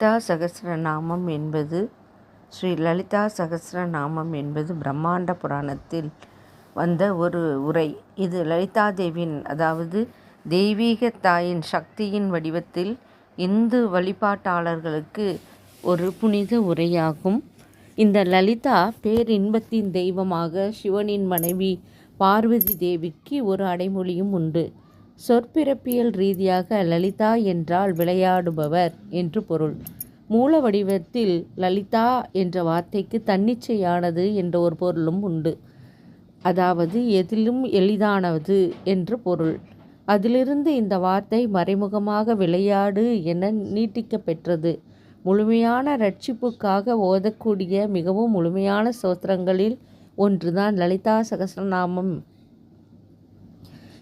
லலிதா சகஸ்ரநாமம் என்பது ஸ்ரீ லலிதா சகஸ்ரநாமம் என்பது பிரம்மாண்ட புராணத்தில் வந்த ஒரு உரை. இது லலிதா தேவியின் அதாவது தெய்வீக தாயின் சக்தியின் வடிவத்தில் இந்து வழிபாட்டாளர்களுக்கு ஒரு புனித உரையாகும். இந்த லலிதா பேரின்பத்தின் தெய்வமாக சிவனின் மனைவி பார்வதி தேவிக்கு ஒரு அடைமொழியும் உண்டு. சொற்பிறப்பியல் ரீதியாக லலிதா என்றால் விளையாடுபவர் என்று பொருள். மூல வடிவத்தில் லலிதா என்ற வார்த்தைக்கு தன்னிச்சையானது என்ற ஒரு பொருளும் உண்டு. அதாவது எதிலும் எளிதானது என்று பொருள். அதிலிருந்து இந்த வார்த்தை மறைமுகமாக விளையாடு என நீட்டிக்கப் பெற்றது முழுமையான ரட்சிப்புக்காக ஓதக்கூடிய மிகவும் முழுமையான சோத்திரங்களில் ஒன்றுதான் லலிதா சகஸ்ரநாமம்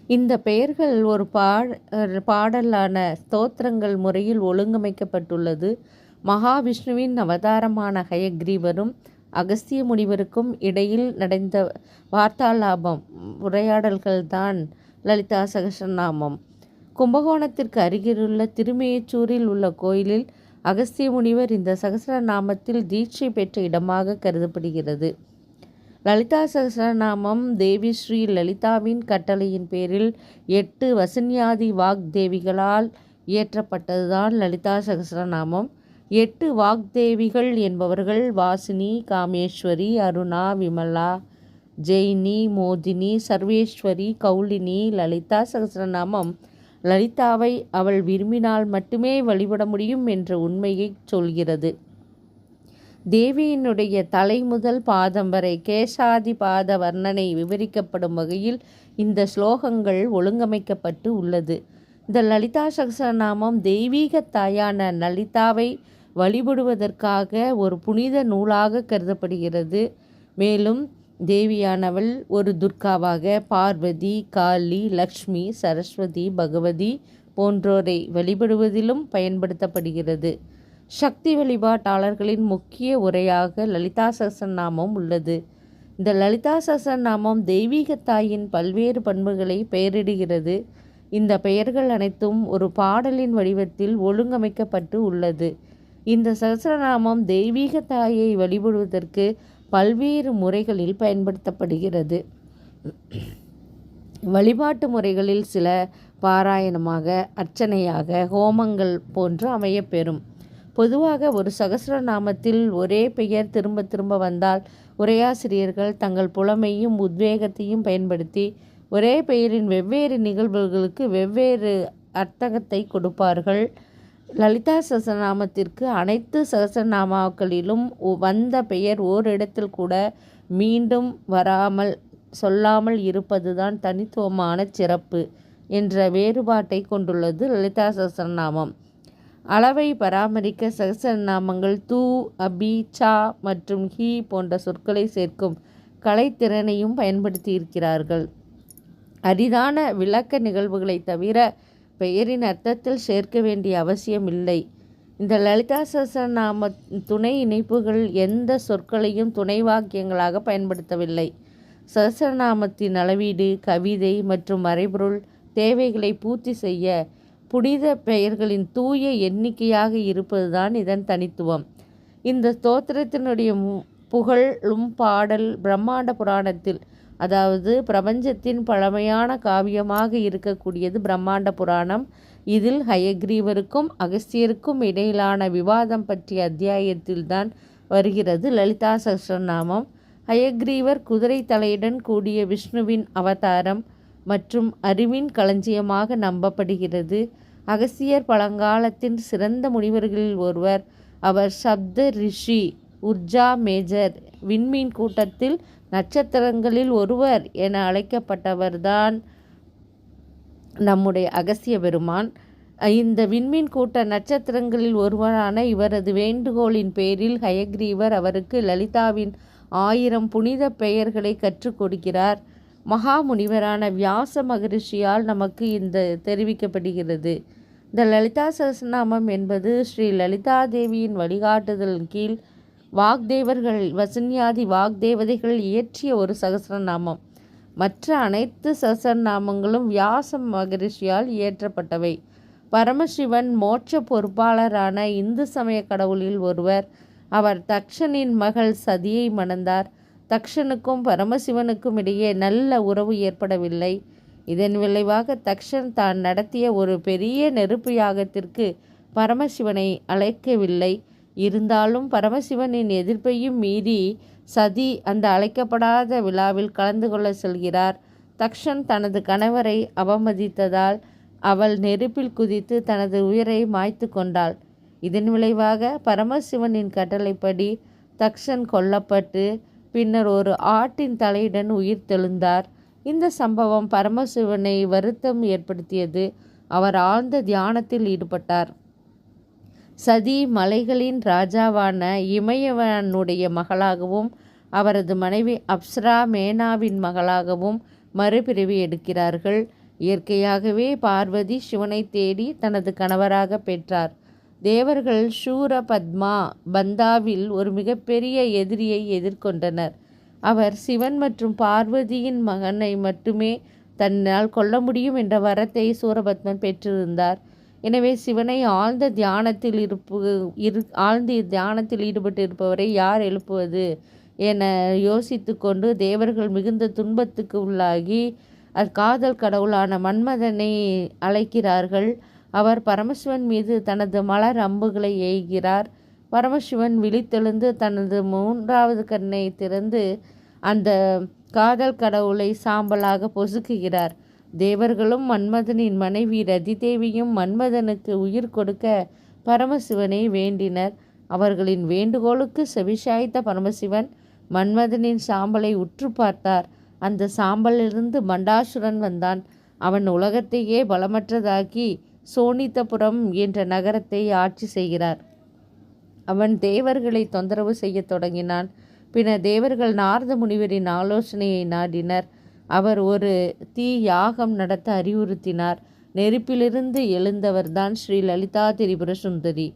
இந்த பெயர்கள் ஒரு பாட பாடலான ஸ்தோத்திரங்கள் முறையில் ஒழுங்கமைக்கப்பட்டுள்ளது. மகாவிஷ்ணுவின் அவதாரமான ஹயக்ரீவரும் அகஸ்திய முனிவருக்கும் இடையில் நடந்த வார்த்தாலாபம் உரையாடல்கள்தான் லலிதா சகஸ்ரநாமம் கும்பகோணத்திற்கு அருகிலுள்ள திருமேச்சூரில் உள்ள கோயிலில் அகஸ்திய முனிவர் இந்த சகசரநாமத்தில் தீட்சை பெற்ற இடமாக கருதப்படுகிறது. லலிதா சகசரநாமம் தேவி ஸ்ரீ லலிதாவின் கட்டளையின் பேரில் எட்டு வசன்யாதி வாக்தேவிகளால் இயற்றப்பட்டதுதான் லலிதா சகசரநாமம் எட்டு வாக்தேவிகள் என்பவர்கள் வாசினி காமேஸ்வரி அருணா விமலா ஜெயினி மோதினி சர்வேஸ்வரி கௌலினி லலிதா சகசரநாமம் லலிதாவை அவள் விரும்பினால் மட்டுமே வழிபட முடியும் என்ற உண்மையை சொல்கிறது. தேவியினுடைய தலை முதல் பாதம் வரை கேசாதி பாத வர்ணனை விவரிக்கப்படும் வகையில் இந்த ஸ்லோகங்கள் ஒழுங்கமைக்கப்பட்டு உள்ளது. இந்த லலிதா சகசரநாமம் தெய்வீக தாயான லலிதாவை வழிபடுவதற்காக ஒரு புனித நூலாக கருதப்படுகிறது. மேலும் தேவியானவள் ஒரு துர்காவாக பார்வதி காளி லக்ஷ்மி சரஸ்வதி பகவதி போன்றோரை வழிபடுவதிலும் பயன்படுத்தப்படுகிறது. சக்தி வழிபாட்டாளர்களின் முக்கிய உரையாக லலிதா சகசநாமம் உள்ளது. இந்த லலிதா சகசநாமம் தெய்வீக தாயின் பல்வேறு பண்புகளை பெயரிடுகிறது. இந்த பெயர்கள் அனைத்தும் ஒரு பாடலின் வடிவத்தில் ஒழுங்கமைக்கப்பட்டு உள்ளது. இந்த சகசரநாமம் தெய்வீக தாயை வழிபடுவதற்கு பல்வேறு முறைகளில் பயன்படுத்தப்படுகிறது. வழிபாட்டு முறைகளில் சில பாராயணமாக அர்ச்சனையாக ஹோமங்கள் போன்று அமையப்பெறும். பொதுவாக ஒரு சகசிரநாமத்தில் ஒரே பெயர் திரும்ப திரும்ப வந்தால் உரையாசிரியர்கள் தங்கள் புலமையும் உத்வேகத்தையும் பயன்படுத்தி ஒரே பெயரின் வெவ்வேறு நிகழ்வுகளுக்கு வெவ்வேறு அர்த்தகத்தை கொடுப்பார்கள். லலிதா சகசரநாமத்திற்கு அனைத்து சகசரநாமாக்களிலும் வந்த பெயர் ஓரிடத்தில் கூட மீண்டும் வராமல் சொல்லாமல் இருப்பதுதான் தனித்துவமான சிறப்பு என்ற வேறுபாட்டை கொண்டுள்ளது லலிதா சகசரநாமம். அளவை பராமரிக்க சகசரநாமங்கள் தூ அபி சா மற்றும் ஹி போன்ற சொற்களை சேர்க்கும் கலைத்திறனையும் பயன்படுத்தியிருக்கிறார்கள். அரிதான விளக்க நிகழ்வுகளை தவிர பெயரின் அர்த்தத்தில் சேர்க்க வேண்டிய அவசியம் இல்லை. இந்த லலிதா சகசரநாம துணை இணைப்புகள் எந்த சொற்களையும் துணை வாக்கியங்களாக பயன்படுத்தவில்லை. சகசரநாமத்தின் அளவீடு கவிதை மற்றும் மறைபொருள் தேவைகளை பூர்த்தி செய்ய புனித பெயர்களின் தூய எண்ணிக்கையாக இருப்பதுதான் இதன் தனித்துவம். இந்த ஸ்தோத்திரத்தினுடைய புகழும் பாடல் பிரம்மாண்ட புராணத்தில் அதாவது பிரபஞ்சத்தின் பழமையான காவியமாக இருக்கக்கூடியது பிரம்மாண்ட புராணம். இதில் ஹயக்ரீவருக்கும் அகஸ்தியருக்கும் இடையிலான விவாதம் பற்றிய அத்தியாயத்தில்தான் வருகிறது லலிதா சஹஸ்ரநாமம். ஹயக்ரீவர் குதிரை தலையுடன் கூடிய விஷ்ணுவின் அவதாரம். மற்றும் அறிவின் களஞ்சியமாக நம்பப்படுகிறது. அகசியர் பழங்காலத்தின் சிறந்த முனிவர்களில் ஒருவர் அவர் சப்த ரிஷி உர்ஜா மேஜர். விண்மீன் கூட்டத்தில் நட்சத்திரங்களில் ஒருவர் என அழைக்கப்பட்டவர்தான் நம்முடைய அகசிய பெருமான். இந்த விண்மீன் கூட்ட நட்சத்திரங்களில் ஒருவரான இவரது வேண்டுகோளின் பேரில் ஹயக்ரீவர் அவருக்கு லலிதாவின் ஆயிரம் புனித பெயர்களை கற்றுக் கொடுக்கிறார். மகாமுனிவரான வியாச மகரிஷியால் நமக்கு இந்த தெரிவிக்கப்படுகிறது. இந்த லலிதா சரஸ்நாமம் என்பது ஸ்ரீ லலிதா தேவியின் வழிகாட்டுதலின் கீழ் வாக்தேவர்கள் வசன்யாதி வாக்தேவதைகள் இயற்றிய ஒரு சகசரநாமம் மற்ற அனைத்து சகசரநாமங்களும் வியாச மகரிஷியால் இயற்றப்பட்டவை. பரமசிவன் மோட்ச பொறுப்பாளரான இந்து சமய கடவுளில் ஒருவர். அவர் தக்ஷனின் மகள் சதியை மணந்தார். தக்ஷனுக்கும் பரமசிவனுக்கும் இடையே நல்ல உறவு ஏற்படவில்லை. இதன் விளைவாக தக்ஷன் தான் நடத்திய ஒரு பெரிய நெருப்பு யாகத்திற்கு பரமசிவனை அழைக்கவில்லை. இருந்தாலும் பரமசிவனின் எதிர்ப்பையும் மீறி சதி அந்த அழைக்கப்படாத விழாவில் கலந்து கொள்ள செல்கிறார். தக்ஷன் தனது கணவரை அவமதித்ததால் அவள் நெருப்பில் குதித்து தனது உயிரை மாய்த்து கொண்டாள். இதன் விளைவாக பரமசிவனின் கட்டளைப்படி தக்ஷன் கொல்லப்பட்டு பின்னர் ஒரு ஆட்டின் தலையுடன் உயிர் தெழுந்தார். இந்த சம்பவம் பரமசிவனை வருத்தம் ஏற்படுத்தியது. அவர் ஆழ்ந்த தியானத்தில் ஈடுபட்டார். சதி மலைகளின் ராஜாவான இமயவனுடைய மகளாகவும் அவரது மனைவி அப்சரா மேனாவின் மகளாகவும் மறுபிறவி எடுக்கிறார்கள். இயற்கையாகவே பார்வதி சிவனை தேடி தனது கணவராக பெற்றார். தேவர்கள் ஷூரபத்மா பந்தாவில் ஒரு மிகப்பெரிய எதிரியை எதிர்கொண்டனர். அவர் சிவன் மற்றும் பார்வதியின் மகனை மட்டுமே தன்னால் கொல்ல முடியும் என்ற வரத்தை சூரபத்மன் பெற்றிருந்தார். எனவே சிவனை ஆழ்ந்த தியானத்தில் இருப்பு இரு ஆழ்ந்த தியானத்தில் ஈடுபட்டு இருப்பவரை யார் எழுப்புவது என யோசித்து கொண்டு தேவர்கள் மிகுந்த துன்பத்துக்கு உள்ளாகி காதல் கடவுளான மன்மதனை அழைக்கிறார்கள். அவர் பரமசிவன் மீது தனது மலர் அம்புகளை எய்கிறார். பரமசிவன் விழித்தெழுந்து தனது மூன்றாவது கண்ணை திறந்து அந்த காதல் கடவுளை சாம்பலாக பொசுக்குகிறார். தேவர்களும் மன்மதனின் மனைவி ரதிதேவியும் மன்மதனுக்கு உயிர் கொடுக்க பரமசிவனை வேண்டினர். அவர்களின் வேண்டுகோளுக்கு செவிசாய்த்த பரமசிவன் மன்மதனின் சாம்பலை உற்று பார்த்தார். அந்த சாம்பலிலிருந்து மண்டாசுரன் வந்தான். அவன் உலகத்தையே பலமற்றதாக்கி சோனித்தபுரம் என்ற நகரத்தை ஆட்சி செய்கிறார். அவன் தேவர்களை தொந்தரவு செய்யத் தொடங்கினான். பின்னர் தேவர்கள் நாரத முனிவரின் ஆலோசனையை நாடினர். அவர் ஒரு தீ யாகம் நடத்த அறிவுறுத்தினார். நெருப்பிலிருந்து எழுந்தவர்தான் ஸ்ரீ லலிதா திரிபுர சுந்தரி.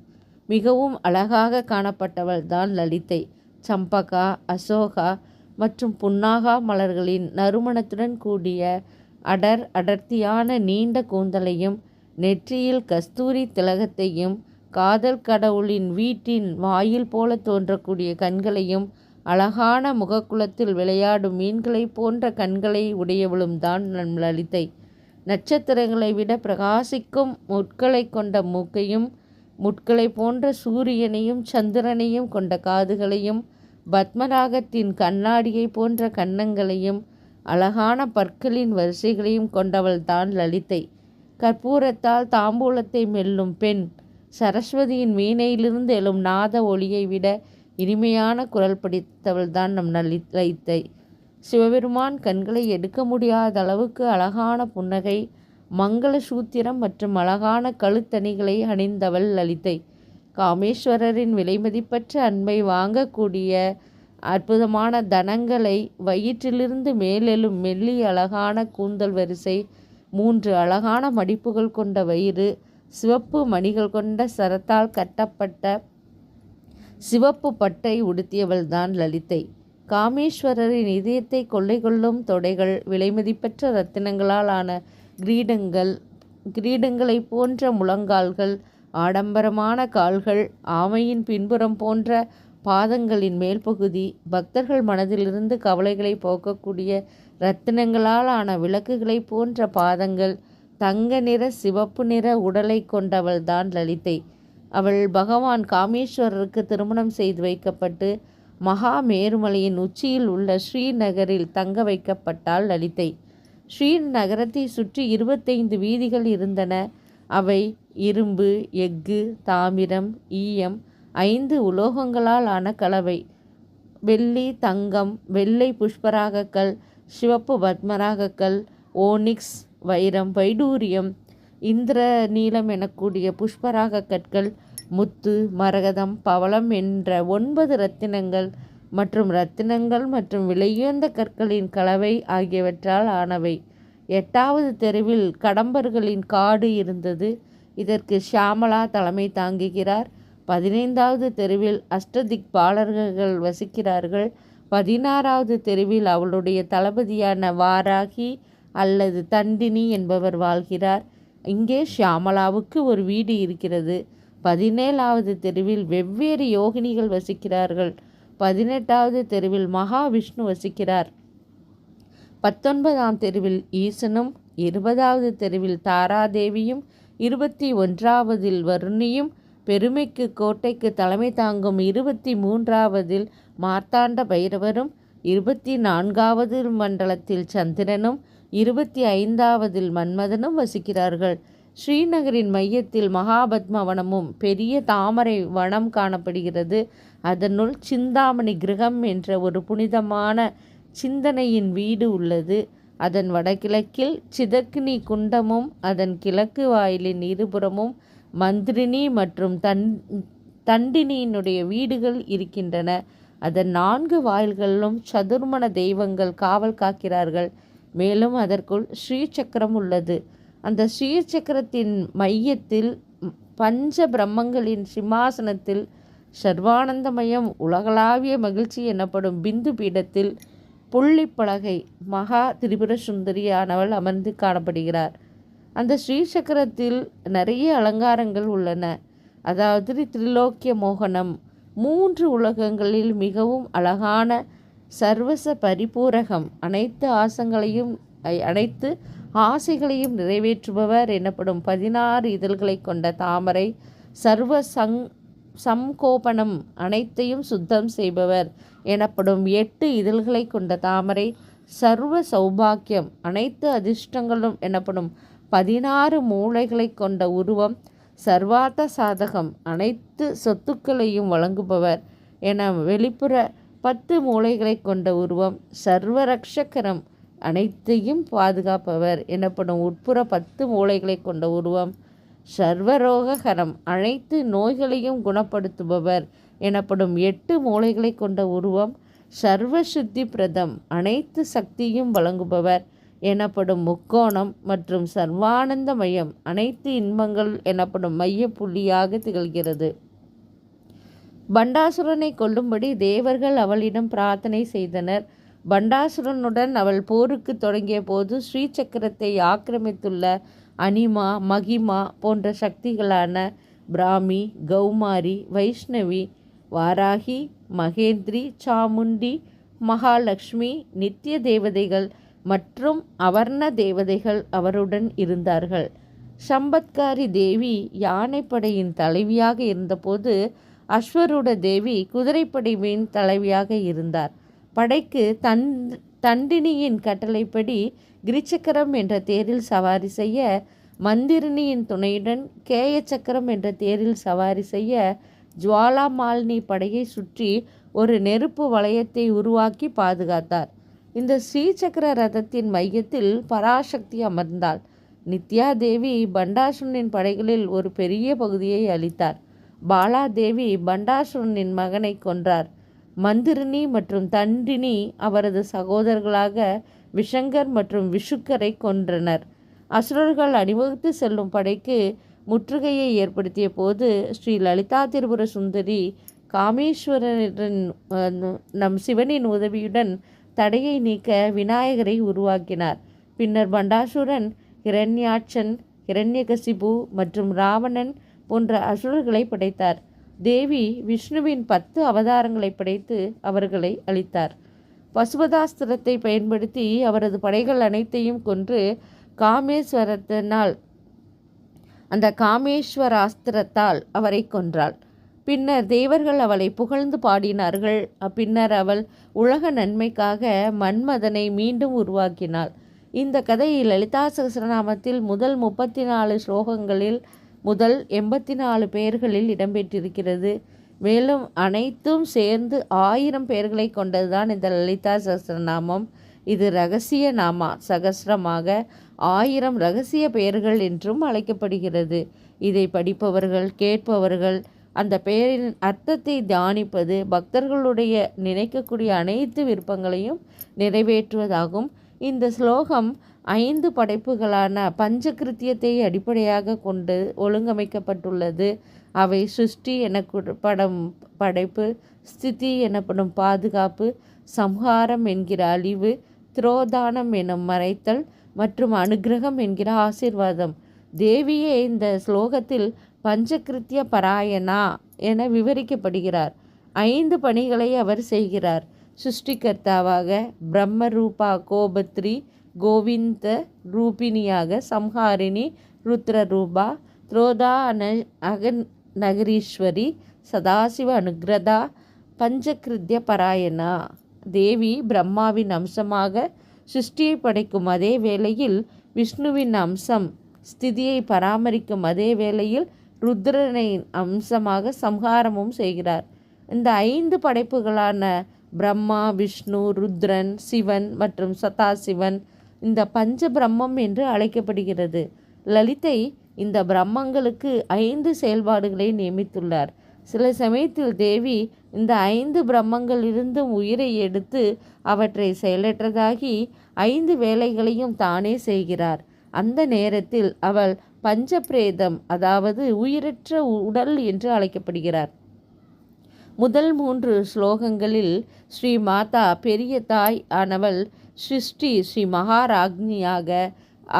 மிகவும் அழகாக காணப்பட்டவள் தான் லலிதை. சம்பகா அசோகா மற்றும் புன்னாகா மலர்களின் நறுமணத்துடன் கூடிய அடர் அடர்த்தியான நீண்ட கூந்தலையும் நெற்றியில் கஸ்தூரி திலகத்தையும் காதல் கடவுளின் வீட்டின் வாயில் போல தோன்றக்கூடிய கண்களையும் அழகான முகக்குளத்தில் விளையாடும் மீன்களைப் போன்ற கண்களை உடையவளும் தான் நம் லலிதை. நட்சத்திரங்களை விட பிரகாசிக்கும் முட்களை கொண்ட மூக்கையும் முட்களை போன்ற சூரியனையும் சந்திரனையும் கொண்ட காதுகளையும் பத்மராகத்தின் கண்ணாடியை போன்ற கன்னங்களையும் அழகான பற்களின் வரிசைகளையும் கொண்டவள் தான் லலிதை. கற்பூரத்தால் தாம்பூலத்தை மெல்லும் பெண் சரஸ்வதியின் வீணையிலிருந்து எழும் நாத ஒளியை விட இனிமையான குரல் படித்தவள்தான் நம் லலித்தை சிவபெருமான் கண்களை எடுக்க முடியாத அளவுக்கு அழகான புன்னகை மங்கள சூத்திரம் மற்றும் அழகான கழுத்தணிகளை அணிந்தவள் லலிதை. காமேஸ்வரரின் விலைமதிப்பற்ற அன்பை வாங்கக்கூடிய அற்புதமான தனங்களை வயிற்றிலிருந்து மேலெழும் மெல்லி அழகான கூந்தல் வரிசை மூன்று அழகான மடிப்புகள் கொண்ட வயிறு சிவப்பு மணிகள் கொண்ட சரத்தால் கட்டப்பட்ட சிவப்பு பட்டை உடுத்தியவள்தான் லலிதை. காமேஸ்வரரின் இதயத்தை கொள்ளை கொள்ளும் தொடைகள் விலைமதிப்பற்ற ரத்தினங்களால் ஆன கிரீடங்கள் கிரீடங்களை போன்ற முழங்கால்கள் ஆடம்பரமான கால்கள் ஆமையின் பின்புறம் போன்ற பாதங்களின் மேல் பகுதி பக்தர்கள் மனதிலிருந்து கவலைகளை போக்கக்கூடிய இரத்தினங்களால் ஆன விளக்குகளை போன்ற பாதங்கள் தங்க நிற சிவப்பு நிற உடலை கொண்டவள்தான் லலிதை. அவள் பகவான் காமேஸ்வரருக்கு திருமணம் செய்து வைக்கப்பட்டு மகா மேருமலையின் உச்சியில் உள்ள ஸ்ரீநகரில் தங்க வைக்கப்பட்டாள் லலிதை. ஸ்ரீநகரத்தை சுற்றி இருபத்தைந்து வீதிகள் இருந்தன. அவை இரும்பு எஃகு தாமிரம் ஈயம் ஐந்து உலோகங்களால் ஆன கலவை. வெள்ளி தங்கம் வெள்ளை புஷ்பராகக்கல் சிவப்பு பத்மராகக்கல் ஓனிக்ஸ் வைரம் வைடூரியம் இந்திர நீலம் எனக்கூடிய புஷ்பராக கற்கள் முத்து மரகதம் பவளம் என்ற ஒன்பது ரத்தினங்கள் மற்றும் ரத்தினங்கள் மற்றும் விலையுயர்ந்த கற்களின் கலவை ஆகியவற்றால் ஆனவை. எட்டாவது தெருவில் கடம்பர்களின் காடு இருந்தது. இதற்கு ஷியாமலா தலைமை தாங்குகிறார். பதினைந்தாவது தெருவில் அஷ்டதிக்பாலர்கள் வசிக்கிறார்கள். பதினாறாவது தெருவில் அவளுடைய தளபதியான வாராகி அல்லது தண்டினி என்பவர் வாழ்கிறார். இங்கே ஷியாமலாவுக்கு ஒரு வீடு இருக்கிறது. பதினேழாவது தெருவில் வெவ்வேறு யோகினிகள் வசிக்கிறார்கள். பதினெட்டாவது தெருவில் மகாவிஷ்ணு வசிக்கிறார். பத்தொன்பதாம் தெருவில் ஈசனும் இருபதாவது தெருவில் தாராதேவியும் இருபத்தி ஒன்றாவதில் வருணியும் பெருமைக்கு கோட்டைக்கு தலைமை தாங்கும் இருபத்தி மூன்றாவதில் மார்த்தாண்ட பைரவரும் இருபத்தி நான்காவது மண்டலத்தில் சந்திரனும் இருபத்தி ஐந்தாவதில் மன்மதனும் வசிக்கிறார்கள். ஸ்ரீநகரின் மையத்தில் மகாபத்மவனமும் பெரிய தாமரை வனம் காணப்படுகிறது. அதனுள் சிந்தாமணி கிரகம் என்ற ஒரு புனிதமான சிந்தனையின் வீடு உள்ளது. அதன் வடகிழக்கில் சிதக்னி குண்டமும் அதன் கிழக்கு வாயிலின் இருபுறமும் மந்திரினி மற்றும் தன் தண்டினியினுடைய வீடுகள் இருக்கின்றன. அதன் நான்கு வாயில்களிலும் சதுர்மண தெய்வங்கள் காவல் காக்கிறார்கள். மேலும் அதற்குள் ஸ்ரீசக்கரம் உள்ளது. அந்த ஸ்ரீசக்கரத்தின் மையத்தில் பஞ்ச பிரம்மங்களின் சிம்மாசனத்தில் சர்வானந்தமயம் உலகளாவிய மகிழ்ச்சி எனப்படும் பிந்து பீடத்தில் புள்ளிப்பலகை மகா திரிபுர சுந்தரியானவள் அமர்ந்து காணப்படுகிறார். அந்த ஸ்ரீசக்கரத்தில் நிறைய அலங்காரங்கள் உள்ளன. அதாவது திரிலோக்கிய மோகனம் மூன்று உலகங்களில் மிகவும் அழகான சர்வச பரிபூரகம். அனைத்து ஆசங்களையும் அனைத்து ஆசைகளையும் நிறைவேற்றுபவர் எனப்படும் பதினாறு இதழ்களை கொண்ட தாமரை சர்வ சங் சம்கோபனம் அனைத்தையும் சுத்தம் செய்பவர் எனப்படும் எட்டு இதழ்களை கொண்ட தாமரை சர்வ சௌபாக்கியம் அனைத்து அதிர்ஷ்டங்களும் எனப்படும் பதினாறு மூளைகளை கொண்ட உருவம் சர்வார்த்த சாதகம். அனைத்து சொத்துக்களையும் வழங்குபவர் என வெளிப்புற பத்து மூளைகளை கொண்ட உருவம் சர்வரக்ஷகரம். அனைத்தையும் பாதுகாப்பவர் எனப்படும் உட்புற பத்து மூளைகளை கொண்ட உருவம் சர்வரோககரம். அனைத்து நோய்களையும் குணப்படுத்துபவர் எனப்படும் எட்டு மூளைகளை கொண்ட உருவம் சர்வசுத்தி பிரதம். அனைத்து சக்தியும் வழங்குபவர் எனப்படும் முக்கோணம் மற்றும் சர்வானந்த மையம் அனைத்து இன்பங்கள் எனப்படும் மைய புள்ளியாக திகழ்கிறது. பண்டாசுரனை கொல்லும்படி தேவர்கள் அவளிடம் பிரார்த்தனை செய்தனர். பண்டாசுரனுடன் அவள் போருக்கு தொடங்கிய போது ஸ்ரீசக்கரத்தை ஆக்கிரமித்துள்ள அனிமா மகிமா போன்ற சக்திகளான பிராமி கௌமாரி வைஷ்ணவி வாராகி மகேந்திரி சாமுண்டி மகாலட்சுமி நித்திய தேவதைகள் மற்றும் அவர்ண தேவதைகள் அவருடன் இருந்தார்கள். சம்பத்காரி தேவி யானைப்படையின் தலைவியாக இருந்தபோது அஸ்வரூட தேவி குதிரைப்படையின் தலைவியாக இருந்தார். படைக்கு தன் தண்டினியின் கட்டளைப்படி கிரிச்சக்கரம் என்ற தேரில் சவாரி செய்ய மந்திரினியின் துணையுடன் கேய சக்கரம் என்ற தேரில் சவாரி செய்ய ஜுவாலா மாலினி படையை சுற்றி ஒரு நெருப்பு வளையத்தை உருவாக்கி பாதுகாத்தார். இந்த ஸ்ரீசக்கர ரதத்தின் மையத்தில் பராசக்தி அமர்ந்தாள். நித்யா தேவி பண்டாசுரனின் படைகளில் ஒரு பெரிய பகுதியை அளித்தார். பாலாதேவி பண்டாசுரனின் மகனை கொன்றார். மந்திரினி மற்றும் தண்டினி அவரது சகோதரர்களாக விஷங்கர் மற்றும் விஷுக்கரை கொன்றனர். அசுரர்கள் அணிவகுத்து செல்லும் படைக்கு முற்றுகையை ஏற்படுத்திய போது ஸ்ரீ லலிதா திரிபுர சுந்தரி காமேஸ்வரன் நம் சிவனின் உதவியுடன் தடையை நீக்க விநாயகரை உருவாக்கினார். பின்னர் பண்டாசுரன் இரண்யாட்சன் இரண்யகசிபு மற்றும் ராவணன் போன்ற அசுரர்களை படைத்தார். தேவி விஷ்ணுவின் பத்து அவதாரங்களை படைத்து அவர்களை அளித்தார் பசுபதாஸ்திரத்தை பயன்படுத்தி அவரது படைகள் அனைத்தையும் கொன்று காமேஸ்வரத்தினால் அந்த காமேஸ்வராஸ்திரத்தால் அவரை கொன்றாள். பின்னர் தேவர்கள் அவளை புகழ்ந்து பாடினார்கள். பின்னர் அவள் உலக நன்மைக்காக மன்மதனை மீண்டும் உருவாக்கினாள். இந்த கதை லலிதா சகசிரநாமத்தில் முதல் முப்பத்தி நாலு ஸ்லோகங்களில் முதல் எண்பத்தி நாலு பெயர்களில் இடம்பெற்றிருக்கிறது. மேலும் அனைத்தும் சேர்ந்து ஆயிரம் பெயர்களை கொண்டதுதான் இந்த லலிதா சகசிரநாமம். இது ரகசிய நாமா சகசிரமாக ஆயிரம் ரகசிய பெயர்கள் என்றும் அழைக்கப்படுகிறது. இதை படிப்பவர்கள் கேட்பவர்கள் அந்த பெயரின் அர்த்தத்தை தியானிப்பது பக்தர்களுடைய நினைக்கக்கூடிய அனைத்து விருப்பங்களையும் நிறைவேற்றுவதாகும். இந்த ஸ்லோகம் ஐந்து படைப்புகளான பஞ்சகிருத்தியத்தை அடிப்படையாக கொண்டு ஒழுங்கமைக்கப்பட்டுள்ளது. அவை சிருஷ்டி எனப்படும் படைப்பு ஸ்திதி எனப்படும் பாதுகாப்பு சம்ஹாரம் என்கிற அழிவு திரோதானம் எனும் மறைத்தல் மற்றும் அனுகிரகம் என்கிற ஆசிர்வாதம். தேவியே இந்த ஸ்லோகத்தில் பஞ்சகிருத்திய பராயணா என விவரிக்கப்படுகிறார். ஐந்து பணிகளை அவர் செய்கிறார். சிருஷ்டிகர்த்தாவாக பிரம்மரூபா கோபத்ரி கோவிந்த ரூபிணியாக சம்ஹாரிணி ருத்ரரூபா துரோதா அன நகரீஸ்வரி சதாசிவ அனுக்ரதா பஞ்சகிருத்திய பராயணா. தேவி பிரம்மாவின் அம்சமாக சிருஷ்டியை படைக்கும் அதே வேளையில் விஷ்ணுவின் அம்சம் ஸ்திதியை பராமரிக்கும் அதே வேளையில் ருத்ரனின் அம்சமாக சம்ஹாரமும் செய்கிறார். இந்த ஐந்து படைப்புகளான பிரம்மா விஷ்ணு ருத்ரன் சிவன் மற்றும் சதாசிவன் இந்த பஞ்ச பிரம்மம் என்று அழைக்கப்படுகிறது. லலிதை இந்த பிரம்மங்களுக்கு ஐந்து செயல்பாடுகளை நியமித்துள்ளார். சில சமயத்தில் தேவி இந்த ஐந்து பிரம்மங்களிலிருந்தும் உயிரை எடுத்து அவற்றை செயலற்றதாகி ஐந்து வேலைகளையும் தானே செய்கிறார். அந்த நேரத்தில் அவள் பஞ்சபிரேதம் அதாவது உயிரற்ற உடல் என்று அழைக்கப்படுகிறார். முதல் மூன்று ஸ்லோகங்களில் ஸ்ரீ மாதா பெரிய தாய் ஆனவள் சிருஷ்டி ஸ்ரீ மகாராக்னியாக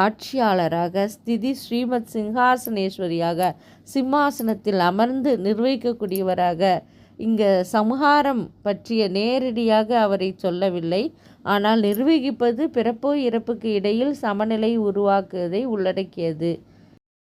ஆட்சியாளராக ஸ்திதி ஸ்ரீமத் சிங்காசனேஸ்வரியாக சிம்மாசனத்தில் அமர்ந்து நிர்வகிக்கக்கூடியவராக. இங்கே சம்ஹாரம் பற்றிய நேரடியாக அவரை சொல்லவில்லை. ஆனால் நிர்வகிப்பது பிறப்போ இறப்புக்கு இடையில் சமநிலை உருவாக்குவதை உள்ளடக்கியது.